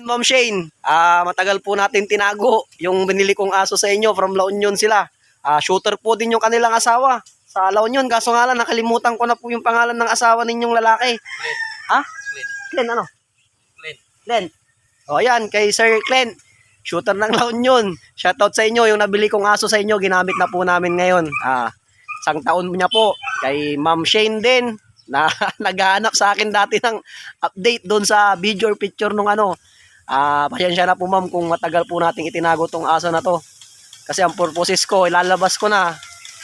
Ma'am Shane, ah matagal po natin tinago yung binili kong aso sa inyo from La Union sila. Ah shooter po din yung kanilang asawa sa La Union. Kaso nga lang, nakalimutan ko na po yung pangalan ng asawa ninyong lalaki. Ha? Glenn, ano? Glenn. Glenn. O yan, kay Sir Glenn. Shooter ng La Union. Shoutout sa inyo. Yung nabili kong aso sa inyo, ginamit na po namin ngayon. Ah, isang taon niya po. Kay Ma'am Shane din na naghahanap sa akin dati ng update doon sa video or picture nung ano. Ah, pasensya na po ma'am kung matagal po nating itinago tong aso na to. Kasi ang purposes ko, ilalabas ko na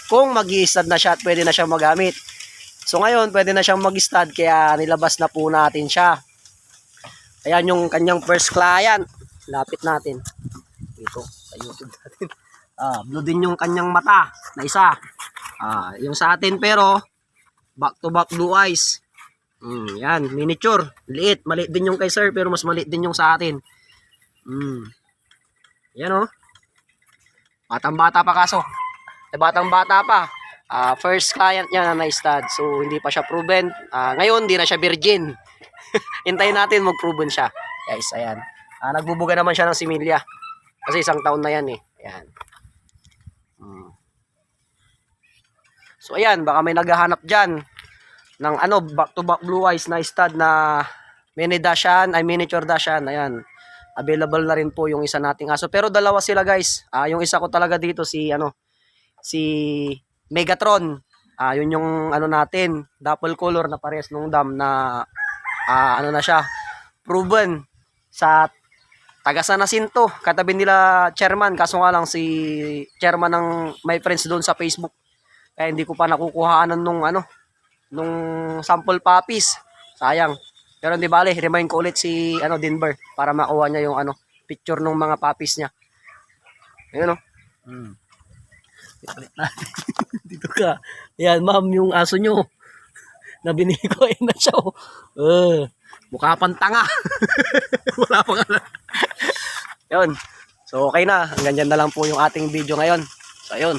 kung mag na siya at pwede na siyang magamit. So ngayon, pwede na siyang mag-stud kaya nilabas na po natin siya. Ayan yung kanyang first client. Lapit natin. Dito, sa natin. Ah, blue din yung kanyang mata na isa. Ah, yung sa atin pero back to back blue eyes. Mm, yan, miniature. Liit, maliit din yung kay sir pero mas maliit din yung sa atin. Mm. Yan oh. Batang bata pa kaso. Eh, batang bata pa. Ah, first client niya na na-stud. So, hindi pa siya proven. Ah, ngayon, hindi na siya virgin. Hintayin natin mag-proven siya. Guys, ayan. Ah, nagbubuga naman siya ng similya. Kasi isang taon na yan eh. Ayan. Mm. So, ayan. Baka may naghahanap dyan ng ano, back-to-back blue eyes na stud na mini dashan, ay miniature dashan. Ayan. Available na rin po yung isa nating aso. Pero dalawa sila guys. Ah, yung isa ko talaga dito si ano, si Megatron. Ah, yun yung ano natin, double color na pares nung dam na ah, ano na siya, proven sa taga San Jacinto, katabi nila chairman, kaso nga lang si chairman ng my friends doon sa Facebook. Kaya hindi ko pa nakukuhaanan nung ano, nung sample puppies. Sayang. Pero hindi bale, remind ko ulit si ano Denver para makuha niya yung ano picture ng mga puppies niya. Ayun oh. Hmm. Dito ka. Yan, ma'am, yung aso nyo. Na ko, ayun na siya. Oh. Uh, mukha pang tanga. Wala pa nga. Yun. So, okay na. Hanggang dyan na lang po yung ating video ngayon. So, ayun.